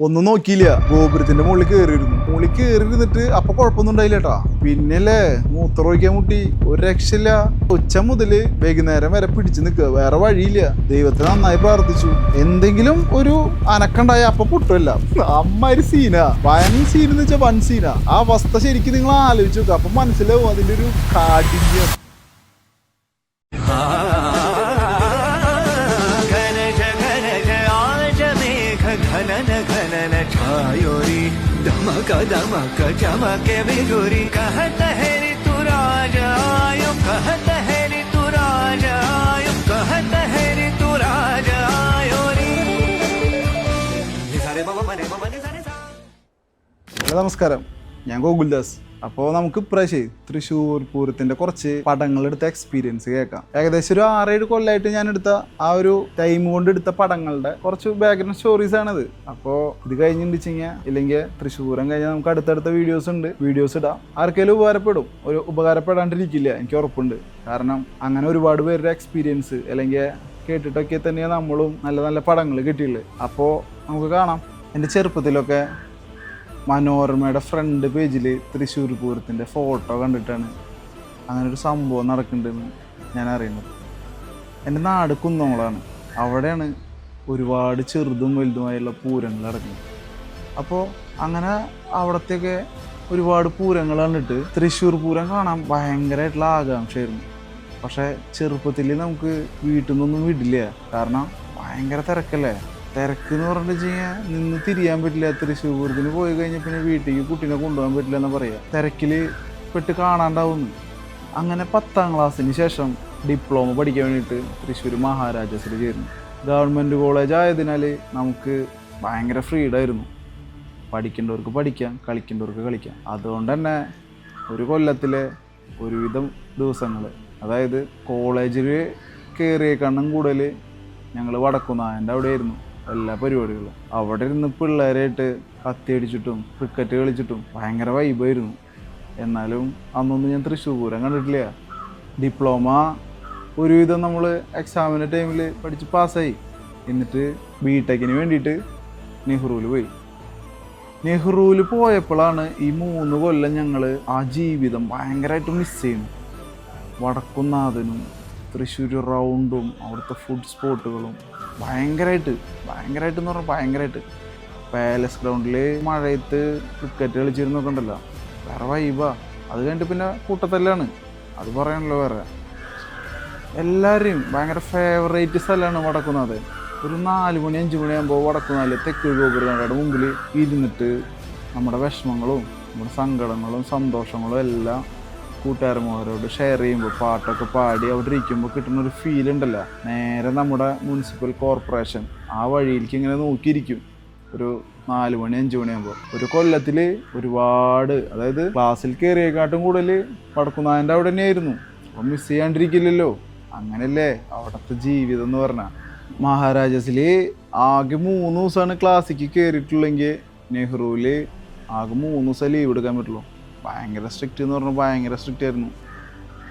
ഒന്നും നോക്കിയില്ല. ഗോപുരത്തിന്റെ മുകളിൽ കയറിയിരുന്നു മുകളിൽ കയറിയിരുന്നിട്ട് അപ്പൊ കുഴപ്പമൊന്നും ഉണ്ടായില്ല കേട്ടാ. പിന്നല്ലേ മൂത്രം ഒഴിക്കാൻ മുട്ടി. ഒരു രക്ഷയില്ല ഉച്ച മുതൽ വൈകുന്നേരം വരെ പിടിച്ചു നിൽക്കുക. വേറെ വഴിയില്ല. ദൈവത്തെ നന്നായി പ്രാർത്ഥിച്ചു. എന്തെങ്കിലും ഒരു അനക്കണ്ടായ അപ്പൊ പൊട്ടുമല്ല അമ്മാതിരി സീനാ വൻ സീൻ എന്ന് വെച്ചാൽ വൻ സീനാ ആ. അവസ്ഥ ശരിക്കും നിങ്ങൾ ആലോചിച്ച് നോക്കുക അപ്പൊ മനസ്സിലാവും അതിന്റെ ഒരു കാഠിന്യം. चमके बिजुरी कहत है ऋतु राज आयो कहत है ऋतु राज आयो कहत है ऋतु राज आयो रे सारे मम मने मम ने सारे सा ഹലോ നമസ്കാരം ഞാൻ ഗോകുൽദാസ് അപ്പോൾ നമുക്ക് ഇപ്രാവശ്യം തൃശ്ശൂർ പൂരത്തിന്റെ കുറച്ച് പടങ്ങളെടുത്ത എക്സ്പീരിയൻസ് കേൾക്കാം. ഏകദേശം ഒരു ആറേഴ് കൊല്ലമായിട്ട് ഞാൻ എടുത്ത ആ ഒരു ടൈം കൊണ്ട് എടുത്ത പടങ്ങളുടെ കുറച്ച് ബാക്ക്ഗ്രൗണ്ട് സ്റ്റോറീസ് ആണത്. അപ്പോൾ ഇത് കഴിഞ്ഞിട്ടുണ്ടെങ്കിൽ ഇല്ലെങ്കിൽ തൃശ്ശൂരം കഴിഞ്ഞാൽ നമുക്ക് അടുത്തടുത്ത വീഡിയോസ് ഉണ്ട്. വീഡിയോസ് ഇടാം. ആർക്കെങ്കിലും ഉപകാരപ്പെടും. ഒരു ഉപകാരപ്പെടാണ്ടിരിക്കില്ല എനിക്ക് ഉറപ്പുണ്ട്. കാരണം അങ്ങനെ ഒരുപാട് പേരുടെ എക്സ്പീരിയൻസ് അല്ലെങ്കിൽ കേട്ടിട്ടൊക്കെ തന്നെയാണ് നമ്മളും നല്ല നല്ല പടങ്ങൾ കിട്ടിയുള്ളത് അപ്പോൾ നമുക്ക് കാണാം. എന്റെ ചെറുപ്പത്തിലൊക്കെ മനോരമയുടെ ഫ്രണ്ട് പേജിൽ തൃശ്ശൂർ പൂരത്തിന്റെ ഫോട്ടോ കണ്ടിട്ടാണ് അങ്ങനെ ഒരു സംഭവം നടക്കുന്നുണ്ടെന്ന് ഞാൻ അറിയുന്നത്. എന്റെ നാട് കുന്നോളാണ്. അവിടെയാണ് ഒരുപാട് ചെറുതും വലുതുമായുള്ള പൂരങ്ങൾ നടക്കുന്നത്. അപ്പോൾ അങ്ങനെ അവിടത്തെയൊക്കെ ഒരുപാട് പൂരങ്ങൾ കണ്ടിട്ട് തൃശ്ശൂർ പൂരം കാണാൻ ഭയങ്കരമായിട്ടുള്ള ആകാംക്ഷയായിരുന്നു. പക്ഷേ ചെറുപ്പത്തിൽ നമുക്ക് വീട്ടിൽ നിന്നൊന്നും വിടില്ല. കാരണം ഭയങ്കര തിരക്കല്ലേ? തിരക്ക് എന്ന് പറഞ്ഞു കഴിഞ്ഞാൽ നിന്ന് തിരിയാൻ പറ്റില്ല തൃശ്ശൂർത്തിന് പോയി കഴിഞ്ഞാൽ പിന്നെ വീട്ടിലേക്ക് കുട്ടീനെ കൊണ്ടുപോകാൻ പറ്റില്ല എന്ന് പറയാം. തിരക്കിൽ പെട്ട് കാണാണ്ടാവുന്നു. അങ്ങനെ പത്താം ക്ലാസ്സിന് ശേഷം ഡിപ്ലോമ പഠിക്കാൻ വേണ്ടിയിട്ട് തൃശ്ശൂർ മഹാരാജാസിൽ ചേർന്നു ഗവൺമെന്റ് കോളേജ് ആയതിനാൽ നമുക്ക് ഭയങ്കര ഫ്രീഡായിരുന്നു പഠിക്കേണ്ടവർക്ക് പഠിക്കാം കളിക്കേണ്ടവർക്ക് കളിക്കാം. അതുകൊണ്ട് തന്നെ ഒരു കൊല്ലത്തിലെ ഒരുവിധം ദിവസങ്ങൾ അതായത് കോളേജിൽ കയറിയേക്കാളും കൂടുതൽ ഞങ്ങൾ വടക്കുന്നായന്റെ അവിടെ ആയിരുന്നു എല്ലാ പരിപാടികളും. അവിടെ ഇരുന്ന് പിള്ളേരായിട്ട് കത്തി അടിച്ചിട്ടും ക്രിക്കറ്റ് കളിച്ചിട്ടും ഭയങ്കര വൈബായിരുന്നു എന്നാലും അന്നൊന്നും ഞാൻ തൃശ്ശൂർ പൂരം കണ്ടിട്ടില്ല. ഡിപ്ലോമ ഒരുവിധം നമ്മൾ എക്സാമിന്റെ ടൈമിൽ പഠിച്ച് പാസ്സായി എന്നിട്ട് ബി ടെക്കിന് വേണ്ടിയിട്ട് നെഹ്റുവിൽ പോയി. നെഹ്റുവിൽ പോയപ്പോഴാണ് ഈ മൂന്ന് കൊല്ലം ഞങ്ങൾ ആ ജീവിതം ഭയങ്കരമായിട്ട് മിസ് ചെയ്യുന്നു. വടക്കുന്നാഥനും തൃശ്ശൂർ റൗണ്ടും അവിടുത്തെ ഫുഡ് സ്പോട്ടുകളും ഭയങ്കരമായിട്ട് ഭയങ്കരമായിട്ട് എന്ന് പറഞ്ഞാൽ ഭയങ്കരമായിട്ട് പാലസ് ഗ്രൗണ്ടിൽ മഴയത്ത് ക്രിക്കറ്റ് കളിച്ചിരുന്നൊക്കെ ഉണ്ടല്ലോ വേറെ വൈബാ അത് കഴിഞ്ഞിട്ട് പിന്നെ കൂട്ടത്തല്ലാണ്. അത് പറയാനല്ലോ വേറെ. എല്ലാവരെയും ഭയങ്കര ഫേവറേറ്റ് സ്ഥലമാണ് വടക്കുന്നത് ഒരു നാല് മണി അഞ്ച് മണിയാകുമ്പോൾ വടക്കുന്നാൽ തെക്ക് ഗോപുരങ്ങളുടെ മുമ്പിൽ ഇരുന്നിട്ട് നമ്മുടെ വിഷമങ്ങളും നമ്മുടെ സങ്കടങ്ങളും സന്തോഷങ്ങളും എല്ലാം കൂട്ടുകാരന്മാരോട് ഷെയർ ചെയ്യുമ്പോൾ പാട്ടൊക്കെ പാടി അവിടെ ഇരിക്കുമ്പോൾ കിട്ടുന്ന ഒരു ഫീൽ ഉണ്ടല്ലോ. നേരെ നമ്മുടെ മുനിസിപ്പൽ കോർപ്പറേഷൻ ആ വഴിയിലേക്ക് ഇങ്ങനെ നോക്കിയിരിക്കും. ഒരു നാല് മണി അഞ്ച് മണിയാകുമ്പോൾ ഒരു കൊല്ലത്തിൽ ഒരുപാട് അതായത് ക്ലാസ്സിൽ കയറിയേക്കാട്ടും കൂടുതൽ വടക്കുന്നായന്റെ അവിടെ തന്നെയായിരുന്നു. അപ്പം മിസ് ചെയ്യാണ്ടിരിക്കില്ലല്ലോ. അങ്ങനെയല്ലേ അവിടുത്തെ ജീവിതം എന്ന് പറഞ്ഞാൽ മഹാരാജാസിൽ ആകെ മൂന്ന് ദിവസമാണ് ക്ലാസ്സിക്ക് കയറിയിട്ടുള്ളെങ്കിൽ നെഹ്റുവിൽ ആകെ മൂന്ന് ദിവസം ലീവ് എടുക്കാൻ പറ്റുള്ളൂ. ഭയങ്കര സ്ട്രിക്റ്റ് എന്ന് പറഞ്ഞാൽ ഭയങ്കര സ്ട്രിക്റ്റ് ആയിരുന്നു.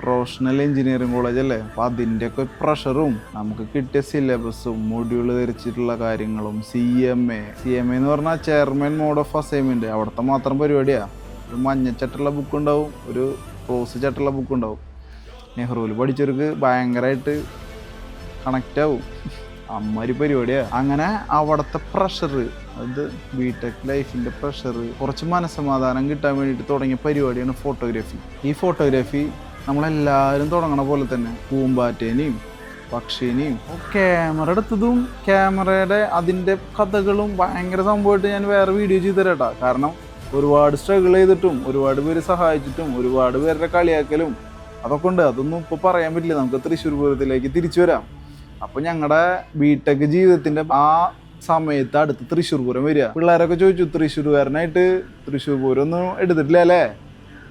പ്രൊഫഷണൽ എഞ്ചിനീയറിംഗ് കോളേജ് അല്ലേ? അപ്പോൾ അതിന്റെയൊക്കെ പ്രഷറും നമുക്ക് കിട്ടിയ സിലബസും മൊഡ്യൂൾ ധരിച്ചിട്ടുള്ള കാര്യങ്ങളും C M A C M A എന്ന് പറഞ്ഞാൽ ചെയർമാൻ മോഡ് ഓഫ് അസൈൻമെന്റ് അവിടുത്തെ മാത്രം പരിപാടിയാണ് ഒരു മഞ്ഞച്ചട്ടുള്ള ബുക്ക് ഉണ്ടാവും ഒരു റോസ് ചട്ടുള്ള ബുക്ക് ഉണ്ടാവും. നെഹ്റുവിൽ പഠിച്ചവർക്ക് ഭയങ്കരമായിട്ട് കണക്റ്റ് ആവും. അമ്മൊരു പരിപാടിയാണ് അങ്ങനെ അവിടുത്തെ പ്രഷർ അത് ബി ടെക് ലൈഫിന്റെ പ്രഷർ കുറച്ച് മനസ്സമാധാനം കിട്ടാൻ വേണ്ടിയിട്ട് തുടങ്ങിയ പരിപാടിയാണ് ഫോട്ടോഗ്രാഫി ഈ ഫോട്ടോഗ്രാഫി നമ്മളെല്ലാവരും തുടങ്ങണ പോലെ തന്നെ പൂമ്പാറ്റേനെയും പക്ഷീനെയും ക്യാമറ എടുത്തതും ക്യാമറയുടെ അതിന്റെ കഥകളും ഭയങ്കര സംഭവമായിട്ട് ഞാൻ വേറെ വീഡിയോ ചെയ്തു തരാട്ടാ കാരണം ഒരുപാട് സ്ട്രഗിൾ ചെയ്തിട്ടും ഒരുപാട് പേര് സഹായിച്ചിട്ടും ഒരുപാട് പേരുടെ കളിയാക്കലും അതൊക്കെ ഉണ്ട്. അതൊന്നും ഇപ്പോൾ പറയാൻ പറ്റില്ല. നമുക്ക് തൃശ്ശൂർ പൂരത്തിലേക്ക് തിരിച്ചു വരാം. അപ്പോൾ ഞങ്ങളുടെ ബിടെക് ജീവിതത്തിന്റെ ആ സമയത്ത് അടുത്ത് തൃശ്ശൂർ പൂരം വരിക. പിള്ളേരൊക്കെ ചോദിച്ചു തൃശ്ശൂർകാരനായിട്ട് തൃശ്ശൂർ പൂരം ഒന്നും എടുത്തിട്ടില്ല അല്ലേ?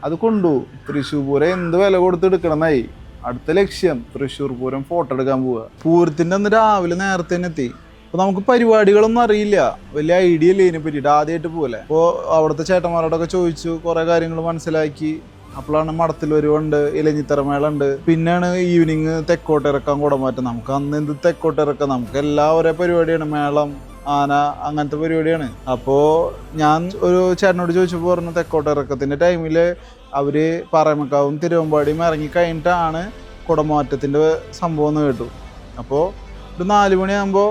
അത് കൊണ്ടു. തൃശ്ശൂർ പൂരം എന്ത് വില കൊടുത്ത് എടുക്കണമെന്നായി? അടുത്ത ലക്ഷ്യം തൃശ്ശൂർ പൂരം ഫോട്ടോ എടുക്കാൻ പോവുക. പൂരത്തിന്റെ അന്ന് രാവിലെ നേരത്തെ തന്നെ എത്തി. അപ്പോൾ നമുക്ക് പരിപാടികളൊന്നും അറിയില്ല. വലിയ ഐഡിയ ഇല്ല ഇതിനെ പറ്റിയിട്ട് ആദ്യമായിട്ട് പോലെ. അപ്പോൾ അവിടുത്തെ ചേട്ടന്മാരോടൊക്കെ ചോദിച്ചു കുറേ കാര്യങ്ങൾ മനസ്സിലാക്കി. അപ്പോഴാണ് മടത്തിൽ വരുവുണ്ട് ഇലഞ്ഞിത്തറമേള ഉണ്ട് പിന്നെയാണ് ഈവനിങ് തെക്കോട്ട് ഇറക്കാൻ കൂടെ മാറ്റം നമുക്ക് അന്ന് എന്ത് തെക്കോട്ട് ഇറക്കാം നമുക്ക് എല്ലാ ഒരേ പരിപാടിയാണ്. മേളം ആന അങ്ങനത്തെ പരിപാടിയാണ്. അപ്പോൾ ഞാൻ ഒരു ചേട്ടനോട് ചോദിച്ചപ്പോൾ പറഞ്ഞു തെക്കോട്ടിറക്കത്തിന്റെ ടൈമിൽ അവർ പറമക്കാവും തിരുവമ്പാടിയും ഇറങ്ങി കഴിഞ്ഞിട്ടാണ് കുടമാറ്റത്തിന്റെ സംഭവം എന്ന് കേട്ടു. അപ്പോൾ ഒരു നാല് മണിയാകുമ്പോൾ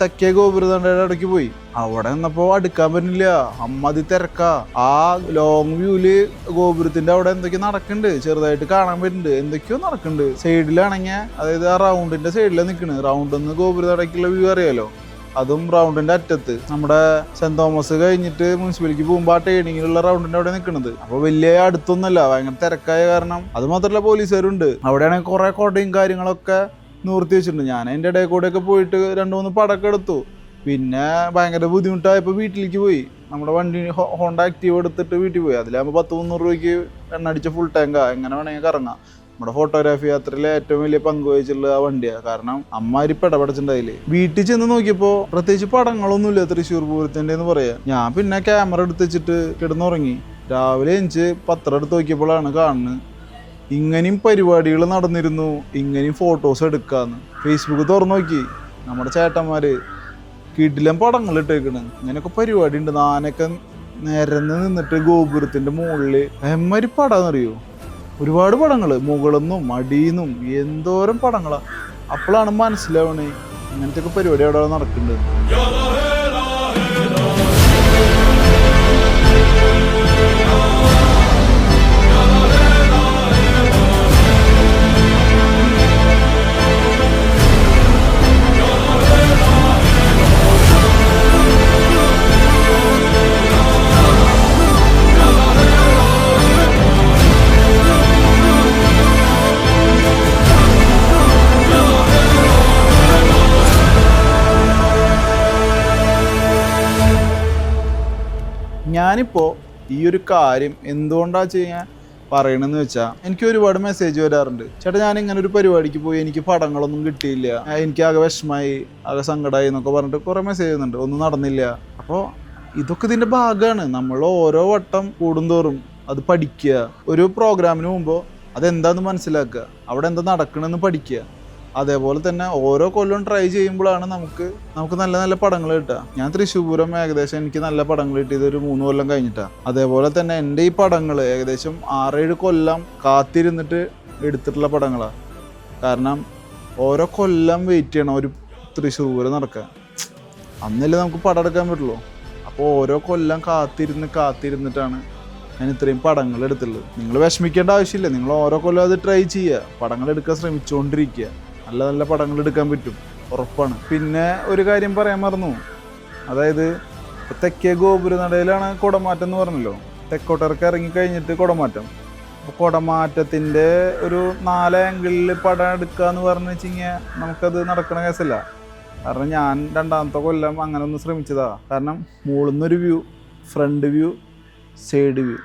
തെക്കേ ഗോപുരതണ്ടയുടെ ഇടയ്ക്ക് പോയി. അവിടെ നിന്നപ്പോൾ അടുക്കാൻ പറ്റില്ല. അമ്മതി തിരക്ക. ആ ലോങ് വ്യൂൽ ഗോപുരത്തിന്റെ അവിടെ എന്തൊക്കെയോ നടക്കുന്നുണ്ട്. ചെറുതായിട്ട് കാണാൻ പറ്റുന്നുണ്ട് എന്തൊക്കെയോ നടക്കുന്നുണ്ട്. സൈഡിലാണെങ്കിൽ അതായത് ആ റൗണ്ടിന്റെ സൈഡിലാണ് നിൽക്കുന്നത് റൗണ്ടിൽ നിന്ന് ഗോപുരത്തടയ്ക്കുള്ള വ്യൂ അറിയാലോ? അതും റൗണ്ടിന്റെ അറ്റത്ത്. നമ്മുടെ സെന്റ് തോമസ് കഴിഞ്ഞിട്ട് മുനിസിപ്പാലിറ്റി പോകുമ്പോൾ ആ ട്രെയിനിങ്ങിലുള്ള റൗണ്ടിന്റെ അവിടെ നിൽക്കുന്നത് അപ്പോൾ വലിയ അടുത്തൊന്നുമല്ല. ഭയങ്കര തിരക്കായ കാരണം. അത് മാത്രമല്ല പോലീസുകാരുണ്ട്. അവിടെയാണെങ്കിൽ കുറെ കോട്ടയും കാര്യങ്ങളൊക്കെ നിവർത്തി വെച്ചിട്ടുണ്ട്. ഞാൻ അതിന്റെ ഇടയിൽ കൂടെയൊക്കെ പോയിട്ട് രണ്ട് മൂന്ന് പടക്കം എടുത്തു. പിന്നെ ഭയങ്കര ബുദ്ധിമുട്ടായപ്പോൾ വീട്ടിലേക്ക് പോയി. നമ്മുടെ വണ്ടി ഹോണ്ട ആക്റ്റീവ് എടുത്തിട്ട് വീട്ടിൽ പോയി. അതിലാകുമ്പോൾ പത്ത് മുന്നൂറ് രൂപയ്ക്ക് എണ്ണ അടിച്ച ഫുൾ ടാങ്കാ എങ്ങനെ വേണമെങ്കിൽ കറങ്ങാം. നമ്മുടെ ഫോട്ടോഗ്രാഫി യാത്രയിലെ ഏറ്റവും വലിയ പങ്ക് വഹിച്ചുള്ള ആ വണ്ടിയാണ് കാരണം അമ്മാരി പെടപടച്ചിട്ടുണ്ടായില്ലേ വീട്ടിൽ ചെന്ന് നോക്കിയപ്പോൾ പ്രത്യേകിച്ച് പടങ്ങളൊന്നുമില്ല തൃശ്ശൂർ പൂരത്തിന്റെ എന്ന് പറയാം. ഞാൻ പിന്നെ ക്യാമറ എടുത്ത് വെച്ചിട്ട് കിടന്നുറങ്ങി. രാവിലെ എഞ്ച് പത്രം എടുത്ത് നോക്കിയപ്പോഴാണ് കാണുന്നത് ഇങ്ങനെയും പരിപാടികൾ നടന്നിരുന്നു. ഇങ്ങനെയും ഫോട്ടോസ് എടുക്കാന്ന്. ഫേസ്ബുക്ക് തുറന്നു നോക്കി. നമ്മുടെ ചേട്ടന്മാര് കിടിലം പടങ്ങൾ ഇട്ടേക്കണ്. ഇങ്ങനെയൊക്കെ പരിപാടി ഉണ്ട്. നാനൊക്കെ നിരന്ന് നിന്നിട്ട് ഗോപുരത്തിന്റെ മുകളിൽ എമ്മരി അറിയോ ഒരുപാട് പടങ്ങൾ. മുകളിന്നും അടിയിന്നും എന്തോരം പടങ്ങളാ. അപ്പോഴാണ് മനസ്സിലാവണേ ഇങ്ങനത്തെ പരിപാടി അവിടെ നടക്കുന്നുണ്ട് ഞാനിപ്പോൾ ഈ ഒരു കാര്യം എന്തുകൊണ്ടാണ് ചെയ്യാൻ പറയണമെന്ന് വെച്ചാൽ എനിക്ക് ഒരുപാട് മെസ്സേജ് വരാറുണ്ട്. ചേട്ടാ ഞാൻ ഇങ്ങനെ ഒരു പരിപാടിക്ക് പോയി എനിക്ക് പടങ്ങളൊന്നും കിട്ടിയില്ല. എനിക്ക് ആകെ വിഷമായി ആകെ സങ്കടമായി എന്നൊക്കെ പറഞ്ഞിട്ട് കുറേ മെസ്സേജ് ചെയ്യുന്നുണ്ട് ഒന്നും നടന്നില്ല. അപ്പോൾ ഇതൊക്കെ ഇതിന്റെ ഭാഗമാണ് നമ്മൾ ഓരോ വട്ടം കൂടുന്തോറും അത് പഠിക്കുക. ഒരു പ്രോഗ്രാമിന് മുമ്പ് അതെന്താന്ന് മനസ്സിലാക്കുക. അവിടെ എന്താ നടക്കണമെന്ന് പഠിക്കുക. അതേപോലെ തന്നെ ഓരോ കൊല്ലം ട്രൈ ചെയ്യുമ്പോഴാണ് നമുക്ക് നമുക്ക് നല്ല നല്ല പടങ്ങൾ കിട്ടുക. ഞാൻ തൃശ്ശൂപൂരം ഏകദേശം എനിക്ക് നല്ല പടങ്ങൾ കിട്ടിയത് ഒരു മൂന്ന് കൊല്ലം കഴിഞ്ഞിട്ടാണ് അതേപോലെ തന്നെ എന്റെ ഈ പടങ്ങൾ ഏകദേശം ആറേഴ് കൊല്ലം കാത്തിരുന്നിട്ട് എടുത്തിട്ടുള്ള പടങ്ങളാണ് കാരണം ഓരോ കൊല്ലം വെയിറ്റ് ചെയ്യണം ഒരു തൃശ്ശൂർ പൂരം നടക്കാൻ. അന്നല്ലേ നമുക്ക് പടം എടുക്കാൻ പറ്റുള്ളൂ. അപ്പോൾ ഓരോ കൊല്ലം കാത്തിരുന്ന് കാത്തിരുന്നിട്ടാണ് ഞാൻ ഇത്രയും പടങ്ങൾ എടുത്തുള്ളത് നിങ്ങൾ വിഷമിക്കേണ്ട ആവശ്യമില്ല. നിങ്ങൾ ഓരോ കൊല്ലം അത് ട്രൈ ചെയ്യുക. പടങ്ങൾ എടുക്കാൻ ശ്രമിച്ചുകൊണ്ടിരിക്കുക. നല്ല നല്ല പടങ്ങൾ എടുക്കാൻ പറ്റും. ഉറപ്പാണ്. പിന്നെ ഒരു കാര്യം പറയാൻ മറന്നു. അതായത് തെക്കേ ഗോപുരനടയിലാണ് കുടമാറ്റം എന്ന് പറഞ്ഞല്ലോ. തെക്കോട്ടർക്ക് ഇറങ്ങി കഴിഞ്ഞിട്ട് കുടമാറ്റം. അപ്പോൾ കുടമാറ്റത്തിന്റെ ഒരു നാല് ആംഗിളിൽ പടം എടുക്കുക എന്ന് പറഞ്ഞു വെച്ച് കഴിഞ്ഞാൽ നമുക്കത് നടക്കണ കേസല്ല. കാരണം ഞാൻ രണ്ടാമത്തെ കൊല്ലം അങ്ങനെ ഒന്ന് ശ്രമിച്ചതാണ് കാരണം മുകളിൽ നിന്നൊരു view front view side view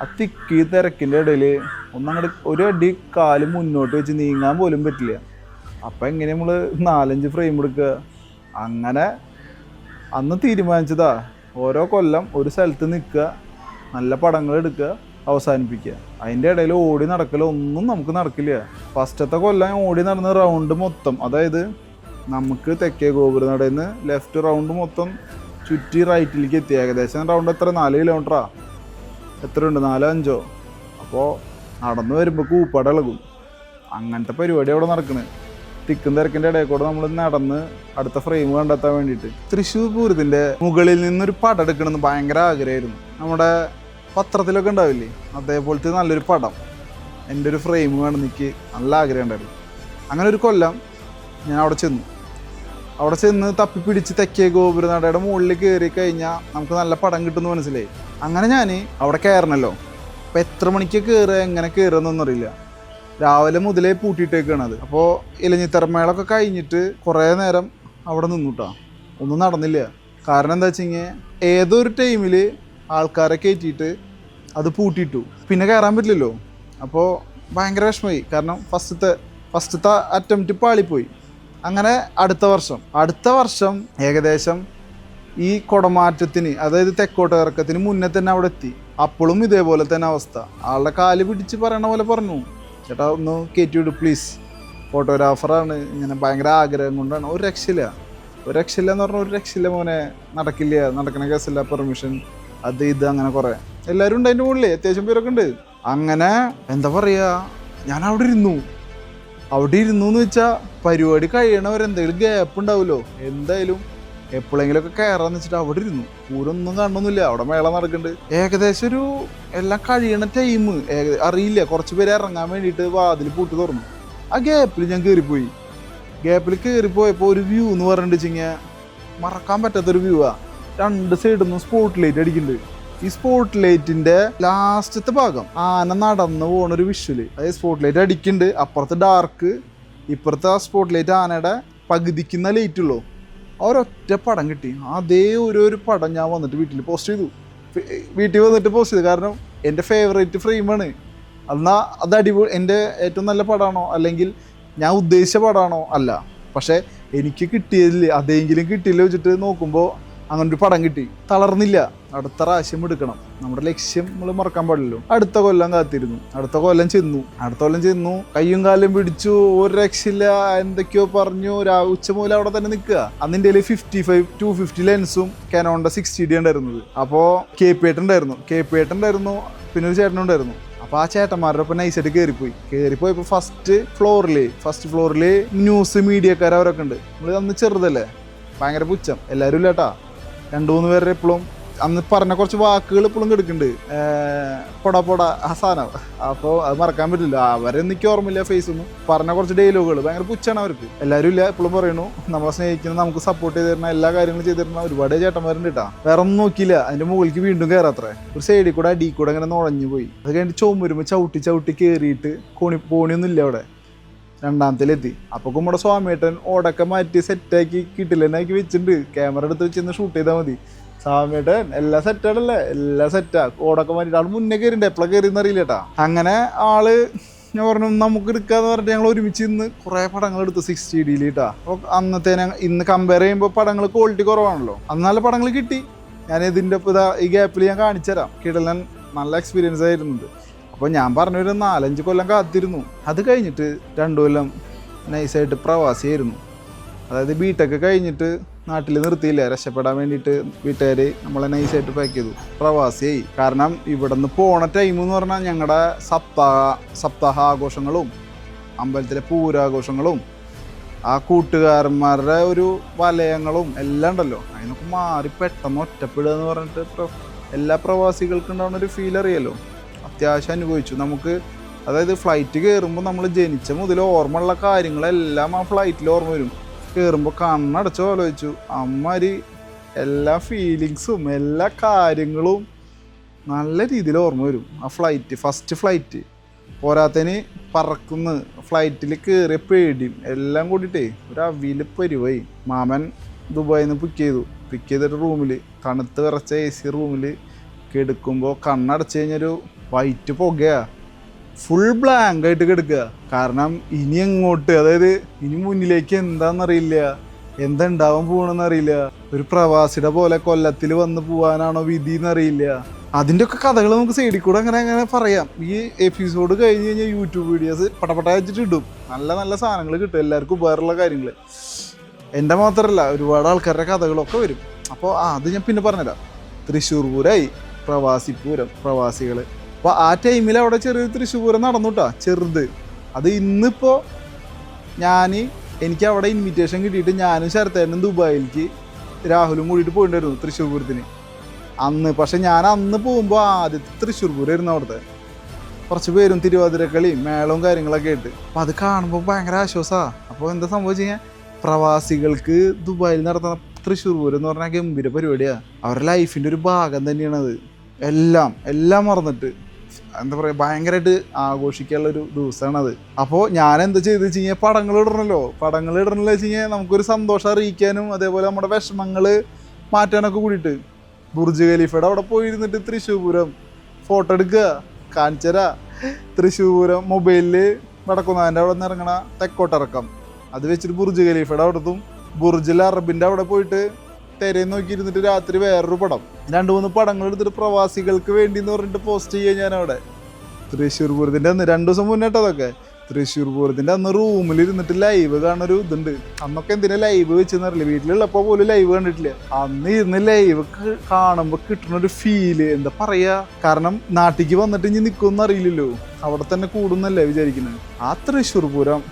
ആ തിക്കി തിരക്കിന്റെ ഇടയിൽ ഒന്നങ്ങോട്ട് ഒരു അടി കാൽ മുന്നോട്ട് വെച്ച് നീങ്ങാൻ പോലും പറ്റില്ല. അപ്പം എങ്ങനെ നമ്മൾ നാലഞ്ച് ഫ്രെയിം എടുക്കുക അങ്ങനെ അന്ന് തീരുമാനിച്ചതാ. ഓരോ കൊല്ലം ഒരു സ്ഥലത്ത് നിൽക്കുക നല്ല പടങ്ങൾ എടുക്കുക അവസാനിപ്പിക്കുക അതിന്റെ ഇടയിൽ ഓടി നടക്കലൊന്നും നമുക്ക് നടക്കില്ല. ഫസ്റ്റത്തെ കൊല്ലം ഓടി നടന്ന റൗണ്ട് മൊത്തം അതായത് നമുക്ക് തെക്കേ ഗോപുരനടയിൽ നിന്ന് ലെഫ്റ്റ് റൗണ്ട് മൊത്തം ചുറ്റി റൈറ്റിലേക്ക് എത്തി. ഏകദേശം റൗണ്ട് എത്ര? നാല് കിലോമീറ്ററാ എത്ര ഉണ്ട് നാലോ അഞ്ചോ? അപ്പോൾ നടന്നു വരുമ്പോൾ കൂപ്പാട് ഇളകും അങ്ങനത്തെ പരിപാടി അവിടെ നടക്കുന്നത് തിക്കും തിരക്കിന്റെ ഇടയിൽ കൂടെ നമ്മൾ നടന്ന് അടുത്ത ഫ്രെയിം കണ്ടെത്താൻ വേണ്ടിയിട്ട്. തൃശ്ശൂർ പൂരത്തിന്റെ മുകളിൽ നിന്നൊരു പടം എടുക്കണമെന്ന് ഭയങ്കര ആഗ്രഹമായിരുന്നു. നമ്മുടെ പത്രത്തിലൊക്കെ ഉണ്ടാവില്ലേ? അതേപോലത്തെ നല്ലൊരു പടം. എന്റെ ഒരു ഫ്രെയിം വേണം എനിക്ക് നല്ല ആഗ്രഹം ഉണ്ടായിരുന്നു. അങ്ങനെ ഒരു കൊല്ലം ഞാൻ അവിടെ ചെന്നു. അവിടെ ചെന്ന് തപ്പി പിടിച്ച് തെക്കേ ഗോപുരനടയുടെ മുകളിൽ കയറി കഴിഞ്ഞാൽ നമുക്ക് നല്ല പടം കിട്ടുമെന്ന് മനസ്സിലായി. അങ്ങനെ ഞാൻ അവിടെ കയറണല്ലോ. അപ്പോൾ എത്ര മണിക്ക് കയറുക എങ്ങനെ കയറുന്നൊന്നും അറിയില്ല. രാവിലെ മുതലേ പൂട്ടിയിട്ടേക്കാണ് അത്. അപ്പോൾ ഇലഞ്ഞിത്തറമേളൊക്കെ കഴിഞ്ഞിട്ട് കുറേ നേരം അവിടെ നിന്നുട്ടാ. ഒന്നും നടന്നില്ല. കാരണം എന്താ വെച്ച് കഴിഞ്ഞാൽ ഏതൊരു ടൈമിൽ ആൾക്കാരെ കയറ്റിയിട്ട് അത് പൂട്ടിയിട്ടു. പിന്നെ കയറാൻ പറ്റില്ലല്ലോ. അപ്പോൾ ഭയങ്കര വിഷമമായി. കാരണം ഫസ്റ്റത്തെ ഫസ്റ്റത്തെ അറ്റംപ്റ്റ് പാളിപ്പോയി. അങ്ങനെ അടുത്ത വർഷം. അടുത്ത വർഷം ഏകദേശം ഈ കുടമാറ്റത്തിന് അതായത് തെക്കോട്ട് ഇറക്കത്തിന് മുന്നേ തന്നെ അവിടെ എത്തി. അപ്പോഴും ഇതേപോലെ തന്നെ അവസ്ഥ. ആളുടെ കാൽ പിടിച്ച് പറയണ പോലെ പറഞ്ഞു. ചേട്ടാ ഒന്ന് കയറ്റി വിട് പ്ലീസ് ഫോട്ടോഗ്രാഫറാണ് ഇങ്ങനെ ഭയങ്കര ആഗ്രഹം കൊണ്ടാണ്. ഒരു രക്ഷയില്ല. ഒരു രക്ഷയില്ല എന്ന് പറഞ്ഞാൽ ഒരു രക്ഷയില്ല മോനെ. നടക്കില്ല. നടക്കണ കേസില്ല പെർമിഷൻ അത് ഇത് അങ്ങനെ കുറേ. എല്ലാവരും ഉണ്ട് അതിന്റെ മുകളിൽ അത്യാവശ്യം പേരൊക്കെ ഉണ്ട്. അങ്ങനെ എന്താ പറയുക ഞാൻ അവിടെ ഇരുന്നു. അവിടെ ഇരുന്നു എന്ന് വെച്ചാൽ പരിപാടി കഴിയണവരെന്തെങ്കിലും ഗ്യാപ്പ് ഉണ്ടാവുമല്ലോ എന്തായാലും എപ്പോഴെങ്കിലുമൊക്കെ കയറാന്ന് വെച്ചിട്ട് അവിടെ ഇരുന്നു. പൂരൊന്നും കാണുന്നില്ല അവിടെ മേള നടക്കുന്നുണ്ട് ഏകദേശം ഒരു എല്ലാം കഴിയണ ടൈം അറിയില്ല കുറച്ച് പേര് ഇറങ്ങാൻ വേണ്ടിയിട്ട് വാതിൽ പൂട്ടി തുറന്നു. ആ ഗ്യാപ്പിൽ ഞാൻ കയറിപ്പോയി ഗ്യാപ്പിൽ കയറിപ്പോയപ്പോൾ ഒരു വ്യൂ എന്ന് പറഞ്ഞിട്ട് വെച്ചിങ്ങനെ മറക്കാൻ പറ്റാത്തൊരു വ്യൂ ആ. രണ്ട് സൈഡിൽ നിന്നും സ്പോട്ട് ലൈറ്റ് അടിക്കുന്നുണ്ട് ഈ സ്പോട്ട് ലൈറ്റിന്റെ ലാസ്റ്റത്തെ ഭാഗം. ആന നടന്നു പോണ ഒരു വിഷ്വൽ അതായത് സ്പോട്ട് ലൈറ്റ് അടിക്കുന്നുണ്ട് അപ്പുറത്ത് ഡാർക്ക് ഇപ്പുറത്തെ ആ സ്പോട്ട് ലൈറ്റ് ആനയുടെ പകുതിക്കുന്ന ലൈറ്റ് ഉള്ളൂ. ഒരൊറ്റ പടം കിട്ടി. അതേ ഒരു ഒരു പടം ഞാൻ വന്നിട്ട് വീട്ടിൽ പോസ്റ്റ് ചെയ്തു. വീട്ടിൽ വന്നിട്ട് പോസ്റ്റ് ചെയ്തു. കാരണം എന്റെ ഫേവറേറ്റ് ഫ്രെയിമാണ് എന്നാൽ അത് അടിപൊളി എന്റെ ഏറ്റവും നല്ല പടമാണോ അല്ലെങ്കിൽ ഞാൻ ഉദ്ദേശിച്ച പടമാണോ അല്ല. പക്ഷേ എനിക്ക് കിട്ടിയതിൽ അതെങ്കിലും കിട്ടിയില്ല വെച്ചിട്ട് നോക്കുമ്പോൾ അങ്ങനൊരു പടം കിട്ടി. തളർന്നില്ല. അടുത്ത പ്രാവശ്യം എടുക്കണം. നമ്മുടെ ലക്ഷ്യം നമ്മൾ മറക്കാൻ പാടില്ലല്ലോ. അടുത്ത കൊല്ലം കാത്തിരുന്നു. അടുത്ത കൊല്ലം ചെന്നു. അടുത്ത കൊല്ലം ചെന്നു. കയ്യും കാലും പിടിച്ചു. ഒരു രക്ഷയില്ല. എന്തൊക്കെയോ പറഞ്ഞു. ഉച്ച മൂലം അവിടെ തന്നെ നിൽക്കുക. അന്നിന്റെ ഫിഫ്റ്റി ഫൈവ് ടു ഫിഫ്റ്റി ലെൻസും കാനോണിന്റെ സിക്സ്റ്റി ഡി ഉണ്ടായിരുന്നത്. അപ്പോൾ കെ പി ഏട്ടൻ ഉണ്ടായിരുന്നു. കെ പി ഉണ്ടായിരുന്നു. പിന്നെ ഒരു ചേട്ടൻ ഉണ്ടായിരുന്നു. അപ്പോൾ ആ ചേട്ടന്മാരുടെ ഒപ്പം നൈസായിട്ട് കയറിപ്പോയി കയറിപ്പോയപ്പോൾ ഫസ്റ്റ് ഫ്ലോറിൽ ഫസ്റ്റ് ഫ്ലോറിൽ ന്യൂസ് മീഡിയക്കാർ അവരൊക്കെ ഉണ്ട്. നമ്മൾ അന്ന് ചെറുതല്ലേ? ഭയങ്കര പുച്ഛം. എല്ലാവരും ഇല്ലാട്ടാ. രണ്ട് മൂന്ന് പേരുടെ എപ്പോഴും അന്ന് പറഞ്ഞ കുറച്ച് വാക്കുകൾ ഇപ്പോഴും കിടക്കുന്നുണ്ട്. പൊട പൊട ആ സാധനം. അപ്പോൾ അത് മറക്കാൻ പറ്റില്ല. അവരെ എനിക്ക് ഓർമ്മയില്ല ഫേസ് ഒന്നും. പറഞ്ഞ കുറച്ച് ഡയലോഗുകൾ ഭയങ്കര പുച്ഛാണ് അവർക്ക്. എല്ലാവരും ഇല്ല ഇപ്പോഴും പറയണു നമ്മളെ സ്നേഹിക്കുന്ന നമുക്ക് സപ്പോർട്ട് ചെയ്ത് തരുന്ന എല്ലാ കാര്യങ്ങളും ചെയ്ത് തരുന്ന ഒരുപാട് ചേട്ടന്മാരുണ്ട് കേട്ടാ. വേറെ ഒന്നും നോക്കിയില്ല. അതിന്റെ മുകളിലേക്ക് വീണ്ടും കയറാത്രേ ഒരു സൈഡിൽ കൂടെ അടി കൂടെ അങ്ങനെ നുഴഞ്ഞു പോയി. അത് കഴിഞ്ഞിട്ട് ചുമരുമ്പോൾ ചവിട്ടി ചവിട്ടി കയറിയിട്ട് കോണി പോണിയൊന്നും ഇല്ല അവിടെ. രണ്ടാമത്തിലെത്തി. അപ്പോൾ നമ്മുടെ സ്വാമിയേട്ടൻ ഓടൊക്കെ മാറ്റി സെറ്റാക്കി കിട്ടില്ലെന്നാക്കി വെച്ചിട്ടുണ്ട്. ക്യാമറ എടുത്ത് വെച്ചിരുന്ന് ഷൂട്ട് ചെയ്താൽ മതി. സ്വാമിയേട്ടൻ എല്ലാം സെറ്റാണല്ലേ എല്ലാം സെറ്റാ കോടൊക്കെ മാറ്റിട്ട് ആൾ മുന്നേ കയറിണ്ട് എപ്പോഴാണ് കയറിയെന്ന് അറിയില്ല കേട്ടാ അങ്ങനെ ആൾ ഞാൻ പറഞ്ഞു നമുക്ക് എടുക്കാന്ന് പറഞ്ഞിട്ട് ഞങ്ങൾ ഒരുമിച്ച് ഇന്ന് കുറേ പടങ്ങൾ എടുത്തു സിക്സ്റ്റി ഡിയിൽ കേട്ടാ അപ്പോൾ അന്നത്തെ ഇന്ന് കമ്പയർ ചെയ്യുമ്പോൾ പടങ്ങൾ ക്വാളിറ്റി കുറവാണല്ലോ. അന്ന് നല്ല പടങ്ങൾ കിട്ടി. ഞാൻ ഇതിന്റെ ഒപ്പം ഇതാ ഈ ഗ്യാപ്പിൽ ഞാൻ കാണിച്ചുതരാം. കിടലൻ നല്ല എക്സ്പീരിയൻസ് ആയിരുന്നത്. അപ്പോൾ ഞാൻ പറഞ്ഞൊരു നാലഞ്ച് കൊല്ലം കാത്തിരുന്നു. അത് കഴിഞ്ഞിട്ട് രണ്ടു കൊല്ലം നൈസായിട്ട് പ്രവാസിയായിരുന്നു. അതായത് ബിടെക് കഴിഞ്ഞിട്ട് നാട്ടിൽ നിർത്തിയില്ല. രക്ഷപ്പെടാൻ വേണ്ടിയിട്ട് വീട്ടുകാർ നമ്മളെ നൈസായിട്ട് പാക്ക് ചെയ്തു. പ്രവാസിയായി. കാരണം ഇവിടെ നിന്ന് പോണ ടൈം എന്ന് പറഞ്ഞാൽ ഞങ്ങളുടെ സപ്താഹ സപ്താഹ ആഘോഷങ്ങളും അമ്പലത്തിലെ പൂരാഘോഷങ്ങളും ആ കൂട്ടുകാരന്മാരുടെ ഒരു വലയങ്ങളും എല്ലാം ഉണ്ടല്ലോ. അതിനൊക്കെ മാറി പെട്ടെന്ന് ഒറ്റപ്പെടുക എന്ന് പറഞ്ഞിട്ട് എല്ലാ പ്രവാസികൾക്കും ഉണ്ടാവുന്ന ഒരു ഫീൽ അറിയാലോ. അത്യാവശ്യം അനുഭവിച്ചു. നമുക്ക് അതായത് ഫ്ലൈറ്റ് കയറുമ്പോൾ നമ്മൾ ജനിച്ച മുതൽ ഓർമ്മയുള്ള കാര്യങ്ങളെല്ലാം ആ ഫ്ലൈറ്റിൽ ഓർമ്മ വരും. കയറുമ്പോൾ കണ്ണടച്ചു ആലോചിച്ചു. അമ്മാരി എല്ലാ ഫീലിങ്സും എല്ലാ കാര്യങ്ങളും നല്ല രീതിയിൽ ഓർമ്മ വരും. ആ ഫ്ലൈറ്റ് ഫസ്റ്റ് ഫ്ലൈറ്റ് പോരാത്തതിന് പറക്കുന്ന. ഫ്ലൈറ്റിൽ കയറിയ പേടിയും എല്ലാം കൂടിയിട്ടേ ഒരു അവിയിൽ പരിവായി. മാമൻ ദുബായിൽ നിന്ന് പിക്ക് ചെയ്തു. പിക്ക് ചെയ്തിട്ട് റൂമിൽ തണുത്ത് വിറച്ച എ സി റൂമിൽ കിടക്കുമ്പോൾ കണ്ണടച്ച് കഴിഞ്ഞൊരു വൈറ്റ് പുകയാ. ഫുൾ ബ്ലാങ്ക് ആയിട്ട് കിടക്കുക. കാരണം ഇനി എങ്ങോട്ട് അതായത് ഇനി മുന്നിലേക്ക് എന്താണെന്നറിയില്ല എന്തുണ്ടാവാൻ പോകണമെന്ന് അറിയില്ല ഒരു പ്രവാസിയുടെ പോലെ കൊല്ലത്തിൽ വന്ന് പോവാനാണോ വിധി എന്നറിയില്ല അതിന്റെ ഒക്കെ കഥകൾ നമുക്ക് സൈഡിൽ കൂടെ അങ്ങനെ അങ്ങനെ പറയാം. ഈ എപ്പിസോഡ് കഴിഞ്ഞ് കഴിഞ്ഞാൽ യൂട്യൂബ് വീഡിയോസ് പടപട വെച്ചിട്ട് ഇടും. നല്ല നല്ല സാധനങ്ങൾ കിട്ടും. എല്ലാവർക്കും ഉപകാരമുള്ള കാര്യങ്ങൾ എന്റെ മാത്രമല്ല ഒരുപാട് ആൾക്കാരുടെ കഥകളൊക്കെ വരും. അപ്പോൾ അത് ഞാൻ പിന്നെ പറഞ്ഞുതരാം. തൃശ്ശൂർ പൂരമായി പ്രവാസി പൂരം. പ്രവാസികൾ അപ്പോൾ ആ ടൈമിൽ അവിടെ ചെറിയ തൃശ്ശൂർ പൂരം നടന്നു കേട്ടോ ചെറുത്. അത് ഇന്നിപ്പോൾ ഞാൻ എനിക്ക് അവിടെ ഇൻവിറ്റേഷൻ കിട്ടിയിട്ട് ഞാനും ശരത്തേനും ദുബായിലേക്ക് രാഹുലും കൂടിയിട്ട് പോയിട്ടുണ്ടായിരുന്നു തൃശ്ശൂർ പൂരത്തിന് അന്ന് പക്ഷെ ഞാൻ അന്ന് പോകുമ്പോൾ ആദ്യത്തെ തൃശ്ശൂർ പൂരമായിരുന്നു അവിടുത്തെ. കുറച്ച് പേരും തിരുവാതിരക്കളിയും മേളവും കാര്യങ്ങളൊക്കെ ആയിട്ട്. അപ്പോൾ അത് കാണുമ്പോൾ ഭയങ്കര ആശ്വാസമാണ് അപ്പോൾ എന്താ സംഭവിച്ചു കഴിഞ്ഞാൽ പ്രവാസികൾക്ക് ദുബായിൽ നടത്തുന്ന തൃശ്ശൂർ പൂരം എന്ന് പറഞ്ഞാൽ ഗംഭീര പരിപാടിയാണ് അവരുടെ ലൈഫിന്റെ ഒരു ഭാഗം തന്നെയാണത്. എല്ലാം എല്ലാം മറന്നിട്ട്. എന്താ പറയുക ഭയങ്കരമായിട്ട് ആഘോഷിക്കാനുള്ള ഒരു ദിവസമാണത്. അപ്പോൾ ഞാൻ എന്താ ചെയ്ത് വെച്ച് കഴിഞ്ഞാൽ പടങ്ങൾ ഇടണല്ലോ പടങ്ങൾ ഇടണല്ലോ വെച്ച് കഴിഞ്ഞാൽ നമുക്കൊരു സന്തോഷം അറിയിക്കാനും അതേപോലെ നമ്മുടെ വിഷമങ്ങൾ മാറ്റാനൊക്കെ കൂടിയിട്ട്. ബുർജ് ഖലീഫയുടെ അവിടെ പോയിരുന്നിട്ട് തൃശ്ശൂപൂരം ഫോട്ടോ എടുക്കുക കാണിച്ചര തൃശ്ശൂപൂരം മൊബൈലിൽ വടക്കുന്നാന്റെ അവിടെ നിന്ന് ഇറങ്ങണ തെക്കോട്ടിറക്കം അത് വെച്ചിട്ട് ബുർജ് ഖലീഫയുടെ അവിടത്തും. ബുർജിൽ അറബിന്റെ അവിടെ പോയിട്ട് തെരയും നോക്കിയിരുന്നിട്ട് രാത്രി വേറൊരു പടം. രണ്ട് മൂന്ന് പടങ്ങൾ എടുത്തിട്ട് പ്രവാസികൾക്ക് വേണ്ടി എന്ന് പറഞ്ഞിട്ട് പോസ്റ്റ് ചെയ്യാൻ ഞാൻ അവിടെ തൃശ്ശൂർ പൂരത്തിന്റെ അന്ന് രണ്ട് ദിവസം മുന്നേട്ടോ അതൊക്കെ. തൃശ്ശൂർ പൂരത്തിന്റെ അന്ന് റൂമിൽ ഇരുന്നിട്ട് ലൈവ് കാണുന്ന ഒരു ഇതുണ്ട്. അന്നൊക്കെ എന്തിനാ ലൈവ് വെച്ചെന്നറിയില്ല വീട്ടിലുള്ളപ്പോൾ പോലും ലൈവ് കണ്ടിട്ടില്ല. അന്ന് ഇരുന്ന് ലൈവ് കാണുമ്പോൾ കിട്ടുന്ന ഒരു ഫീൽ എന്താ പറയുക കാരണം നാട്ടിലേക്ക് വന്നിട്ട് ഇനി നിൽക്കുമെന്ന് അറിയില്ലല്ലോ. അവിടെ തന്നെ കൂടുന്നല്ലേ വിചാരിക്കുന്നത് ആ തൃശ്ശൂർ പൂരം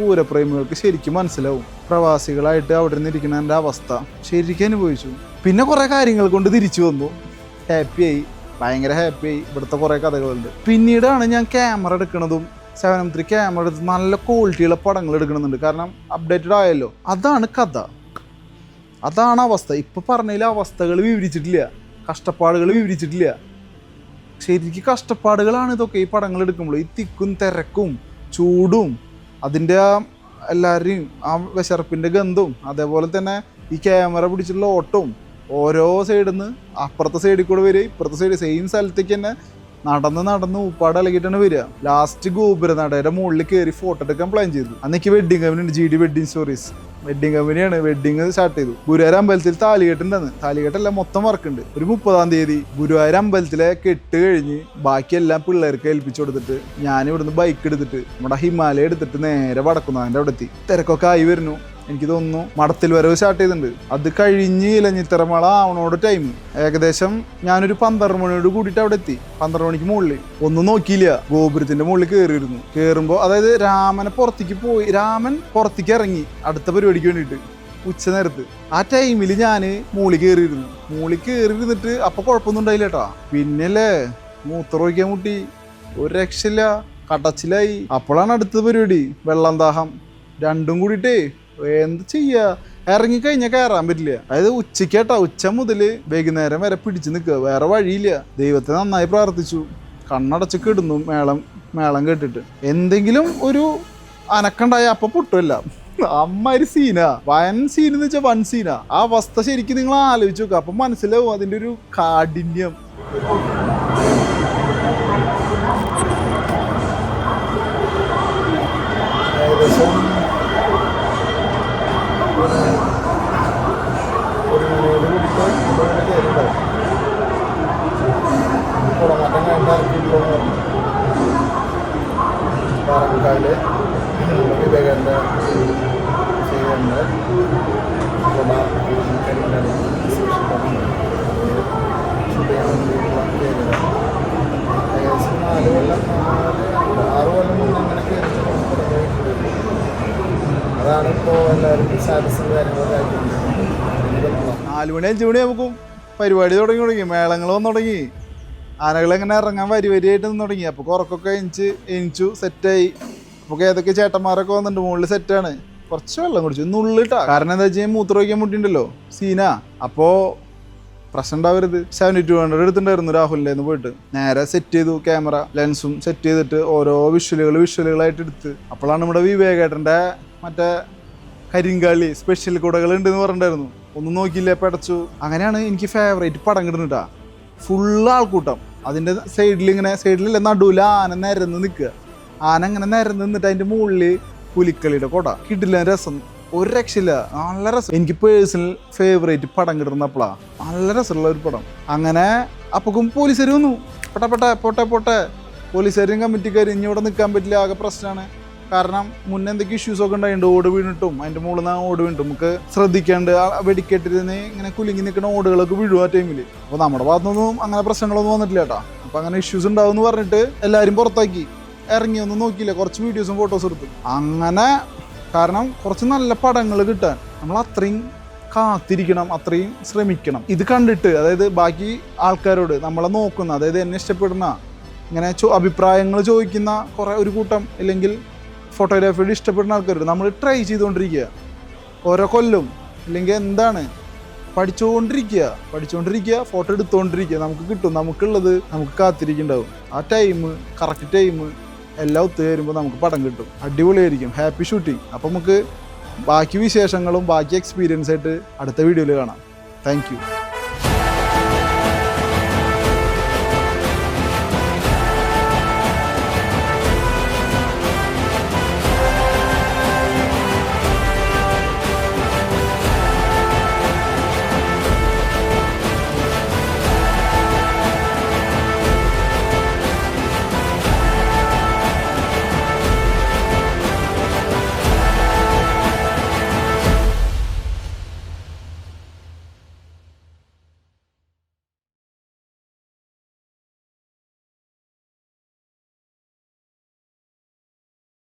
പൂരപ്രേമികൾക്ക് ശരിക്കും മനസ്സിലാവും. പ്രവാസികളായിട്ട് അവിടെ നിന്ന് ഇരിക്കുന്നതിന്റെ അവസ്ഥ ശരിക്കും അനുഭവിച്ചു. പിന്നെ കുറേ കാര്യങ്ങൾ കൊണ്ട് തിരിച്ചു വന്നു. ഹാപ്പിയായി ഭയങ്കര ഹാപ്പിയായി ഇവിടുത്തെ കുറേ കഥകളുണ്ട്. പിന്നീടാണ് ഞാൻ ക്യാമറ എടുക്കുന്നതും സെവൻ ത്രീ ക്യാമറ എടുത്ത് നല്ല ക്വാളിറ്റിയുള്ള പടങ്ങൾ എടുക്കണമെന്നുണ്ട് കാരണം അപ്ഡേറ്റഡ് ആയല്ലോ. അതാണ് കഥ. അതാണ് അവസ്ഥ. ഇപ്പൊ പറഞ്ഞതിൽ അവസ്ഥകൾ വിവരിച്ചിട്ടില്ല. കഷ്ടപ്പാടുകൾ വിവരിച്ചിട്ടില്ല. ശരിക്കും കഷ്ടപ്പാടുകളാണ് ഇതൊക്കെ ഈ പടങ്ങൾ എടുക്കുമ്പോൾ. ഈ തിക്കും തിരക്കും ചൂടും അതിന്റെ ആ എല്ലാവരെയും ആ വിശർപ്പിന്റെ ഗന്ധവും അതേപോലെ തന്നെ ഈ ക്യാമറ പിടിച്ചിട്ടുള്ള ഓട്ടവും ഓരോ സൈഡിൽ നിന്ന് അപ്പുറത്തെ സൈഡിൽ കൂടെ വരിക ഇപ്പുറത്തെ സൈഡ് സെയിം സ്ഥലത്തേക്ക് തന്നെ നടന്ന് നടന്ന് ഉപ്പാട് ഇളകിയിട്ടാണ് വരിക. ലാസ്റ്റ് ഗോപുര നടയുടെ മുകളിൽ കയറി ഫോട്ടോ എടുക്കാൻ പ്ലാൻ ചെയ്തു. അന്നെനിക്ക് വെഡിങ് കമ്പനി ഉണ്ട് G D wedding stories wedding കമ്പനിയാണ് വെഡിങ് സ്റ്റാർട്ട് ചെയ്തു. ഗുരുവായൂർ അമ്പലത്തിൽ താലികെട്ടുണ്ടെന്ന് താലികെട്ടല്ല മൊത്തം വർക്കുണ്ട് ഒരു മുപ്പതാം തീയതി ഗുരുവായൂർ അമ്പലത്തിലെ കെട്ട് കഴിഞ്ഞ് ബാക്കിയെല്ലാം പിള്ളേർക്ക് ഏൽപ്പിച്ചു കൊടുത്തിട്ട് ഞാൻ ഇവിടുന്ന് ബൈക്ക് എടുത്തിട്ട് നമ്മുടെ ഹിമാലയ എടുത്തിട്ട് നേരെ വടക്കുന്നതിന്റെ അവിടെ എത്തി തിരക്കൊക്കെ ആയി വരുന്നു. എനിക്ക് തോന്നുന്നു മടത്തിൽ വരവ് സ്റ്റാർട്ട് ചെയ്തിട്ടുണ്ട്. അത് കഴിഞ്ഞ് ഇലഞ്ഞിത്തറമള ആവണോട് ടൈം ഏകദേശം ഞാനൊരു പന്ത്രണ്ട് മണിയോട് കൂടിയിട്ട് അവിടെ എത്തി. പന്ത്രണ്ട് മണിക്ക് മുകളിൽ. ഒന്നും നോക്കിയില്ല. ഗോപുരത്തിന്റെ മുകളിൽ കയറിയിരുന്നു കയറുമ്പോൾ അതായത് രാമനെ പുറത്തേക്ക് പോയി രാമൻ പുറത്തേക്ക് ഇറങ്ങി. അടുത്ത പരിപാടിക്ക് വേണ്ടിയിട്ട്. ഉച്ച നേരത്ത്. ആ ടൈമിൽ ഞാൻ മൂളി കയറിയിരുന്നു മൂളി കയറിയിരുന്നിട്ട് അപ്പൊ കുഴപ്പമൊന്നും ഉണ്ടായില്ല കേട്ടോ പിന്നല്ലേ മൂത്രമൊഴിക്കാൻ മുട്ടി. ഒരു രക്ഷയില്ല. കടച്ചിലായി. അപ്പോഴാണ് അടുത്ത പരിപാടി. വെള്ളം ദാഹം രണ്ടും കൂടിയിട്ടേ എന്ത് ചെയ്യാ? ഇറങ്ങിക്കഴിഞ്ഞാൽ കയറാൻ പറ്റില്ല. അതായത് ഉച്ചക്കേട്ടാ ഉച്ച മുതൽ വൈകുന്നേരം വരെ പിടിച്ചു നിൽക്കുക. വേറെ വഴിയില്ല. ദൈവത്തെ നന്നായി പ്രാർത്ഥിച്ചു. കണ്ണടച്ച് കിടുന്നു മേളം മേളം കേട്ടിട്ട്. എന്തെങ്കിലും ഒരു അനക്കണ്ടായ അപ്പം പൊട്ടുമല്ല. അമ്മാതിരി സീനാ. വൻ സീൻ എന്ന് വെച്ചാൽ വൻ സീനാ. ആ അവസ്ഥ ശരിക്കും നിങ്ങൾ ആലോചിച്ച് നോക്കുക അപ്പം മനസ്സിലാവും അതിന്റെ ഒരു കാഠിന്യം. ഏകദേശം നാല് കൊല്ലം ആറ് കൊല്ലം മുന്നേ അങ്ങനെ കയറി അതാണ് ഇപ്പോൾ എല്ലാവരും സ്റ്റാറ്റസും കാര്യങ്ങളൊക്കെ ആയിട്ടുണ്ട് നമുക്ക് പരിപാടി തുടങ്ങി തുടങ്ങി മേളങ്ങൾ വന്നു തുടങ്ങി. ആനകൾ ഇങ്ങനെ ഇറങ്ങാൻ വരി വരിയായിട്ട് നിന്ന് തുടങ്ങി. അപ്പോൾ കുറക്കൊക്കെ എണിച്ച് എണിച്ചു സെറ്റായി അപ്പോൾ ഏതൊക്കെ ചേട്ടന്മാരൊക്കെ വന്നിട്ടുണ്ട്? മുകളിൽ സെറ്റാണ് കുറച്ച് വെള്ളം കുടിച്ചു. നുള്ളിട്ടാ കാരണം എന്താ വെച്ചാൽ മൂത്ര വയ്ക്കാൻ മുട്ടിണ്ടല്ലോ. സീന അപ്പോൾ പ്രശ്നം ഉണ്ടാവരുത്. സെവന്റി ടു ഹൺഡ്രഡ് എടുത്തിട്ടുണ്ടായിരുന്നു രാഹുലിന്റെ നിന്ന് പോയിട്ട്. നേരെ സെറ്റ് ചെയ്തു ക്യാമറ ലെൻസും സെറ്റ് ചെയ്തിട്ട് ഓരോ വിഷ്വലുകൾ വിഷ്വലുകളായിട്ട് എടുത്ത്. അപ്പോഴാണ് നമ്മുടെ വിവേകേട്ടന്റെ മറ്റേ കരിങ്കാളി സ്പെഷ്യൽ കുടകൾ ഉണ്ടെന്ന് പറഞ്ഞിട്ടുണ്ടായിരുന്നു. ഒന്നും നോക്കിയില്ല പടച്ചു അങ്ങനെയാണ് എനിക്ക് ഫേവറേറ്റ് പടം കിട്ടുന്നിട്ടാ ഫുള്ള് ആൾക്കൂട്ടം. അതിന്റെ സൈഡിൽ ഇങ്ങനെ സൈഡിലല്ല നടുവിൽ ആന നിരന്ന് നിൽക്കുക. ആന അങ്ങനെ നിരന്ന് നിന്നിട്ട് അതിന്റെ മുകളിൽ പുലിക്കളിയുടെ കൊട. കിടില രസം. ഒരു രക്ഷയില്ല നല്ല രസം. എനിക്ക് പേഴ്സണൽ ഫേവറേറ്റ് പടം കിട്ടുന്നപ്പോളാ നല്ല രസമുള്ള ഒരു പടം. അങ്ങനെ അപ്പക്കും പോലീസുകാർ വന്നു. പൊട്ടെ പൊട്ടെ പൊട്ടെ പൊട്ടെ. പോലീസുകാരും കമ്മിറ്റിക്കാരും ഇനി ഇവിടെ നിൽക്കാൻ പറ്റില്ല. ആകെ പ്രശ്നമാണ്. കാരണം മുന്നേ എന്തൊക്കെ ഇഷ്യൂസ് ഒക്കെ ഉണ്ടായിട്ടുണ്ട് ഓട് വീണിട്ടും. അതിന്റെ മുകളിൽ നിന്ന് ഓട് വീണിട്ടും. നമുക്ക് ശ്രദ്ധിക്കാണ്ട് വെടിക്കെട്ടിരുന്ന് ഇങ്ങനെ കുലുങ്ങി നിൽക്കുന്ന ഓടുകളൊക്കെ വീഴും ആ ടൈമിൽ അപ്പോൾ നമ്മുടെ ഭാഗത്തുനിന്നും അങ്ങനെ പ്രശ്നങ്ങളൊന്നും വന്നിട്ടില്ല കേട്ടോ. അപ്പോൾ അങ്ങനെ ഇഷ്യൂസ് ഉണ്ടാവും എന്ന് പറഞ്ഞിട്ട് എല്ലാവരും പുറത്താക്കി. ഇറങ്ങി ഒന്നും നോക്കിയില്ല കുറച്ച് വീഡിയോസും ഫോട്ടോസും എടുത്തു. അങ്ങനെ കാരണം കുറച്ച് നല്ല പടങ്ങൾ കിട്ടാൻ നമ്മൾ അത്രയും കാത്തിരിക്കണം അത്രയും ശ്രമിക്കണം. ഇത് കണ്ടിട്ട് അതായത് ബാക്കി ആൾക്കാരോട് നമ്മളെ നോക്കുന്ന അതായത് എന്നെ ഇഷ്ടപ്പെടുന്ന ഇങ്ങനെ ചോ അഭിപ്രായങ്ങൾ ചോദിക്കുന്ന കുറേ ഒരു കൂട്ടം ഇല്ലെങ്കിൽ ഫോട്ടോഗ്രാഫിയോട് ഇഷ്ടപ്പെടുന്ന ആൾക്കാരോട് നമ്മൾ ട്രൈ ചെയ്തുകൊണ്ടിരിക്കുക. ഓരോ കൊല്ലും ഇല്ലെങ്കിൽ എന്താണ്? പഠിച്ചുകൊണ്ടിരിക്കുക പഠിച്ചുകൊണ്ടിരിക്കുക ഫോട്ടോ എടുത്തുകൊണ്ടിരിക്കുക. നമുക്ക് കിട്ടും നമുക്കുള്ളത് നമുക്ക് കാത്തിരിക്കുന്നുണ്ടാവും. ആ ടൈം കറക്റ്റ് ടൈം എല്ലാം ഒത്തുചേരുമ്പോൾ നമുക്ക് പടം കിട്ടും. അടിപൊളിയായിരിക്കും. ഹാപ്പി ഷൂട്ടിങ് അപ്പം നമുക്ക് ബാക്കി വിശേഷങ്ങളും ബാക്കി എക്സ്പീരിയൻസ് ആയിട്ട് അടുത്ത വീഡിയോയിൽ കാണാം. താങ്ക്